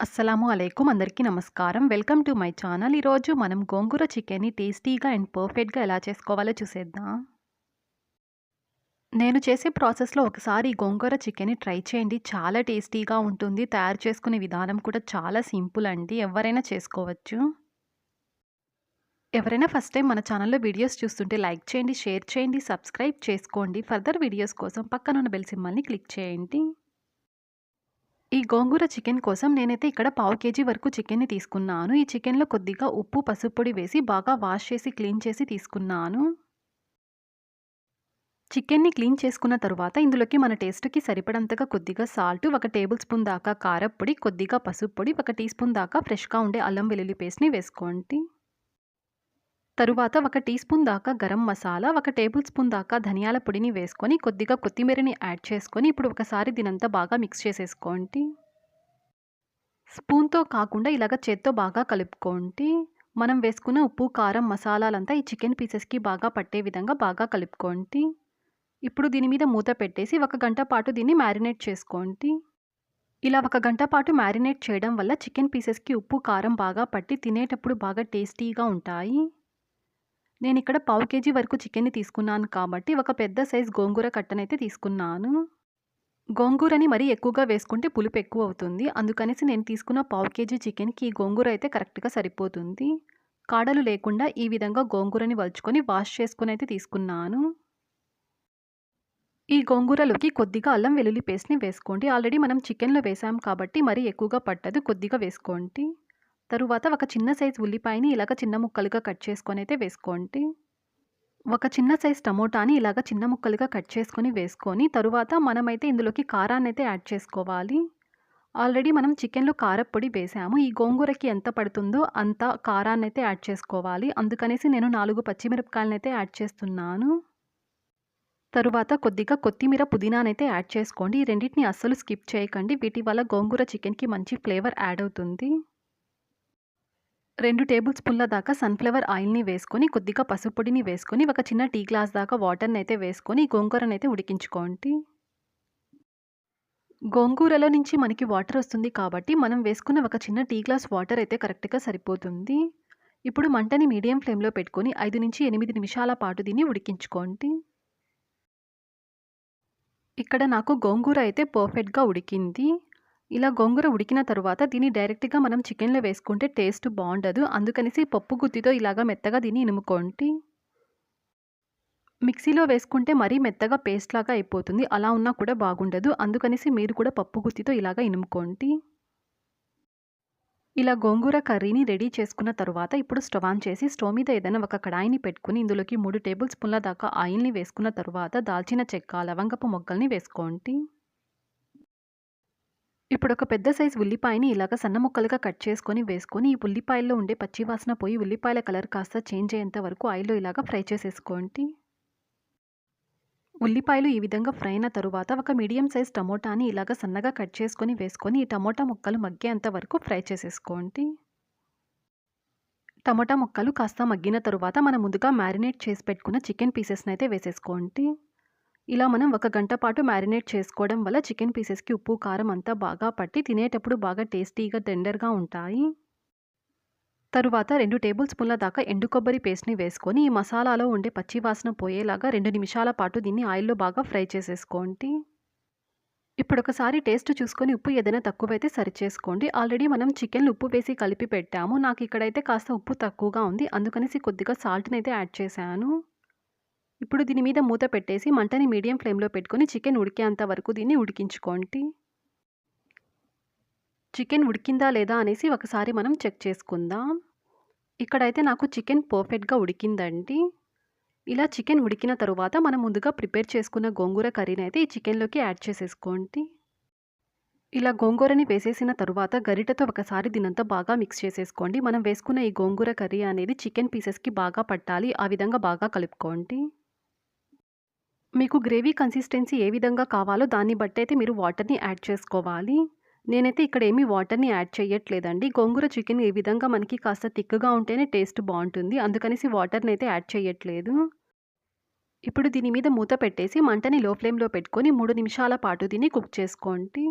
అస్సలాము అలైకుం అందరికీ నమస్కారం. Welcome to my channel. ఈరోజు మనం గోంగూర చికెన్ని టేస్టీగా అండ్ పర్ఫెక్ట్గా ఎలా చేసుకోవాలో చూసేద్దాం. నేను చేసే ప్రాసెస్లో ఒకసారి గోంగూర చికెన్ని ట్రై చేయండి. చాలా టేస్టీగా ఉంటుంది. తయారు చేసుకునే విధానం కూడా చాలా సింపుల్ అండి. ఎవరైనా చేసుకోవచ్చు. ఎవరైనా ఫస్ట్ టైం మన ఛానల్లో వీడియోస్ చూస్తుంటే లైక్ చేయండి షేర్ చేయండి సబ్స్క్రైబ్ చేసుకోండి. ఫర్దర్ వీడియోస్ కోసం పక్కనున్న బెల్ సింబల్ని క్లిక్ చేయండి. ఈ గోంగూర చికెన్ కోసం నేనైతే ఇక్కడ పావు కేజీ వరకు చికెన్ని తీసుకున్నాను. ఈ చికెన్లో కొద్దిగా ఉప్పు పసుపు పొడి వేసి బాగా వాష్ చేసి క్లీన్ చేసి తీసుకున్నాను. చికెన్ని క్లీన్ చేసుకున్న తర్వాత ఇందులోకి మన టేస్ట్కి సరిపడంతగా కొద్దిగా సాల్ట్ ఒక టేబుల్ స్పూన్ దాకా కారప్పొడి కొద్దిగా పసుపు పొడి ఒక టీ స్పూన్ దాకా ఫ్రెష్గా ఉండే అల్లం వెల్లుల్లి పేస్ట్ని వేసుకోండి. తరువాత ఒక టీ స్పూన్ దాకా గరం మసాలా ఒక టేబుల్ స్పూన్ దాకా ధనియాల పొడిని వేసుకొని కొద్దిగా కొత్తిమీరని యాడ్ చేసుకొని ఇప్పుడు ఒకసారి దీనంతా బాగా మిక్స్ చేసేసుకోండి. స్పూన్తో కాకుండా ఇలాగ చేత్తో బాగా కలుపుకోండి. మనం వేసుకున్న ఉప్పు కారం మసాలాలంతా ఈ చికెన్ పీసెస్కి బాగా పట్టే విధంగా బాగా కలుపుకోండి. ఇప్పుడు దీని మీద మూత పెట్టేసి ఒక గంట పాటు దీన్ని మ్యారినేట్ చేసుకోండి. ఇలా ఒక గంట పాటు మ్యారినేట్ చేయడం వల్ల చికెన్ పీసెస్కి ఉప్పు కారం బాగా పట్టి తినేటప్పుడు బాగా టేస్టీగా ఉంటాయి. నేను ఇక్కడ పావు కేజీ వరకు చికెన్ని తీసుకున్నాను కాబట్టి ఒక పెద్ద సైజ్ గోంగూర కట్టనైతే తీసుకున్నాను. గోంగూరని మరీ ఎక్కువగా వేసుకుంటే పులుపు ఎక్కువ అవుతుంది అందుకనేసి నేను తీసుకున్న పావు కేజీ చికెన్కి ఈ గోంగూర అయితే కరెక్ట్గా సరిపోతుంది. కాడలు లేకుండా ఈ విధంగా గోంగూరని వలుచుకొని వాష్ చేసుకుని అయితే తీసుకున్నాను. ఈ గోంగూరలోకి కొద్దిగా అల్లం వెల్లుల్లి పేస్ట్ని వేసుకోండి. ఆల్రెడీ మనం చికెన్లో వేసాం కాబట్టి మరీ ఎక్కువగా పట్టదు. కొద్దిగా వేసుకోండి. తరువాత ఒక చిన్న సైజు ఉల్లిపాయని ఇలాగ చిన్న ముక్కలుగా కట్ చేసుకొని అయితే వేసుకోండి. ఒక చిన్న సైజ్ టమోటాని ఇలాగ చిన్న ముక్కలుగా కట్ చేసుకొని వేసుకొని తరువాత మనమైతే ఇందులోకి కారాన్ని అయితే యాడ్ చేసుకోవాలి. ఆల్రెడీ మనం చికెన్లో కారప్పొడి వేసాము. ఈ గోంగూరకి ఎంత పడుతుందో అంత కారాన్ని అయితే యాడ్ చేసుకోవాలి. అందుకనేసి నేను నాలుగు పచ్చిమిరపకాయలను అయితే యాడ్ చేస్తున్నాను. తరువాత కొద్దిగా కొత్తిమీర పుదీనానైతే యాడ్ చేసుకోండి. ఈ రెండింటిని అస్సలు స్కిప్ చేయకండి. వీటి వల్ల గోంగూర చికెన్కి మంచి ఫ్లేవర్ యాడ్ అవుతుంది. రెండు టేబుల్ స్పూన్ల దాకా సన్ఫ్లవర్ ఆయిల్ని వేసుకొని కొద్దిగా పసుపు పొడిని వేసుకొని ఒక చిన్న టీ గ్లాస్ దాకా వాటర్ని అయితే వేసుకొని గోంగూరని అయితే ఉడికించుకోండి. గోంగూరలో నుంచి మనకి వాటర్ వస్తుంది కాబట్టి మనం వేసుకున్న ఒక చిన్న టీ గ్లాస్ వాటర్ అయితే కరెక్ట్గా సరిపోతుంది. ఇప్పుడు మంటని మీడియం ఫ్లేమ్లో పెట్టుకొని ఐదు నుంచి ఎనిమిది నిమిషాల పాటు దీన్ని ఉడికించుకోండి. ఇక్కడ నాకు గోంగూర అయితే పర్ఫెక్ట్గా ఉడికింది. ఇలా గోంగూర ఉడికిన తర్వాత దీన్ని డైరెక్ట్గా మనం చికెన్లో వేసుకుంటే టేస్ట్ బాగుండదు. అందుకనేసి పప్పు గుత్తితో ఇలాగా మెత్తగా దీన్ని ఇనుముకోండి. మిక్సీలో వేసుకుంటే మరీ మెత్తగా పేస్ట్ లాగా అయిపోతుంది. అలా ఉన్నా కూడా బాగుండదు. అందుకనేసి మీరు కూడా పప్పు గుత్తితో ఇలాగా ఇనుముకోండి. ఇలా గోంగూర కర్రీని రెడీ చేసుకున్న తర్వాత ఇప్పుడు స్టవ్ ఆన్ చేసి స్టవ్ మీద ఏదైనా ఒక కడాయిని పెట్టుకుని ఇందులోకి మూడు టేబుల్ స్పూన్ల దాకా ఆయిల్ని వేసుకున్న తర్వాత దాల్చిన చెక్క లవంగపు మొగ్గల్ని వేసుకోండి. ఇప్పుడు ఒక పెద్ద సైజ్ ఉల్లిపాయని ఇలాగ సన్న ముక్కలుగా కట్ చేసుకొని వేసుకొని ఈ ఉల్లిపాయల్లో ఉండే పచ్చివాసన పోయి ఉల్లిపాయల కలర్ కాస్త చేంజ్ అయ్యేంత వరకు ఆయిల్లో ఇలాగ ఫ్రై చేసేసుకోండి. ఉల్లిపాయలు ఈ విధంగా ఫ్రై అయిన తరువాత ఒక మీడియం సైజ్ టమోటాని ఇలాగ సన్నగా కట్ చేసుకొని వేసుకొని ఈ టమోటా ముక్కలు మగ్గేంత వరకు ఫ్రై చేసేసుకోండి. టమోటా ముక్కలు కాస్త మగ్గిన తరువాత మనం ముందుగా మ్యారినేట్ చేసి పెట్టుకున్న చికెన్ పీసెస్ని అయితే వేసేసుకోండి. ఇలా మనం ఒక గంట పాటు మ్యారినేట్ చేసుకోవడం వల్ల చికెన్ పీసెస్కి ఉప్పు కారం అంతా బాగా పట్టి తినేటప్పుడు బాగా టేస్టీగా టెండర్గా ఉంటాయి. తరువాత రెండు టేబుల్ స్పూన్ల దాకా ఎండు కొబ్బరి పేస్ట్ని వేసుకొని ఈ మసాలాలో ఉండే పచ్చి వాసన పోయేలాగా రెండు నిమిషాల పాటు దీన్ని ఆయిల్లో బాగా ఫ్రై చేసేసుకోండి. ఇప్పుడు ఒకసారి టేస్ట్ చూసుకొని ఉప్పు ఏదైనా తక్కువైతే సరి చేసుకోండి ఆల్రెడీ మనం చికెన్ ఉప్పు వేసి కలిపి పెట్టాము. నాకు ఇక్కడైతే కాస్త ఉప్పు తక్కువగా ఉంది. అందుకనేసి కొద్దిగా సాల్ట్ని అయితే యాడ్ చేశాను. ఇప్పుడు దీని మీద మూత పెట్టేసి మంటని మీడియం ఫ్లేమ్లో పెట్టుకొని చికెన్ ఉడికేంత వరకు దీన్ని ఉడికించుకోండి. చికెన్ ఉడికిందా లేదా అనేసి ఒకసారి మనం చెక్ చేసుకుందాం. ఇక్కడైతే నాకు చికెన్ పర్ఫెక్ట్గా ఉడికిందండి. ఇలా చికెన్ ఉడికిన తరువాత మనం ముందుగా ప్రిపేర్ చేసుకున్న గోంగూర కర్రీని అయితే ఈ చికెన్లోకి యాడ్ చేసేసుకోండి. ఇలా గోంగూరని వేసేసిన తరువాత గరిటతో ఒకసారి దీనంతా బాగా మిక్స్ చేసేసుకోండి. మనం వేసుకున్న ఈ గోంగూర కర్రీ అనేది చికెన్ పీసెస్కి బాగా పట్టాలి. ఆ విధంగా బాగా కలుపుకోండి. మీకు గ్రేవీ కన్సిస్టెన్సీ ఏ విధంగా కావాలో దాన్ని బట్టి అయితే మీరు వాటర్ని యాడ్ చేసుకోవాలి. నేనైతే ఇక్కడ ఏమీ వాటర్ని యాడ్ చేయట్లేదండి. గోంగూర చికెన్ ఏ విధంగా మనకి కాస్త తిక్కగా ఉంటేనే టేస్ట్ బాగుంటుంది. అందుకనేసి వాటర్ని అయితే యాడ్ చేయట్లేదు. ఇప్పుడు దీని మీద మూత పెట్టేసి మంటని లో ఫ్లేమ్లో పెట్టుకొని మూడు నిమిషాల పాటు దీన్ని కుక్ చేసుకోండి.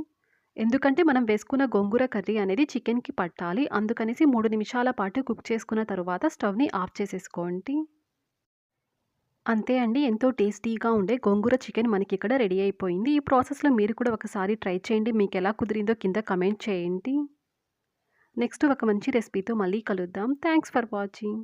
ఎందుకంటే మనం వేసుకున్న గోంగూర కర్రీ అనేది చికెన్‌కి పట్టాలి. అందుకనేసి మూడు నిమిషాల పాటు కుక్ చేసుకున్న తరువాత స్టవ్‌ని ఆఫ్ చేసేసుకోండి. అంతే అండి. ఎంతో టేస్టీగా ఉండే గోంగూర చికెన్ మనకి ఇక్కడ రెడీ అయిపోయింది. ఈ ప్రాసెస్‌లో మీరు కూడా ఒకసారి ట్రై చేయండి. మీకు ఎలా కుదిరిందో కింద కమెంట్ చేయండి. నెక్స్ట్ ఒక మంచి రెసిపీతో మళ్ళీ కలుద్దాం. Thanks for watching.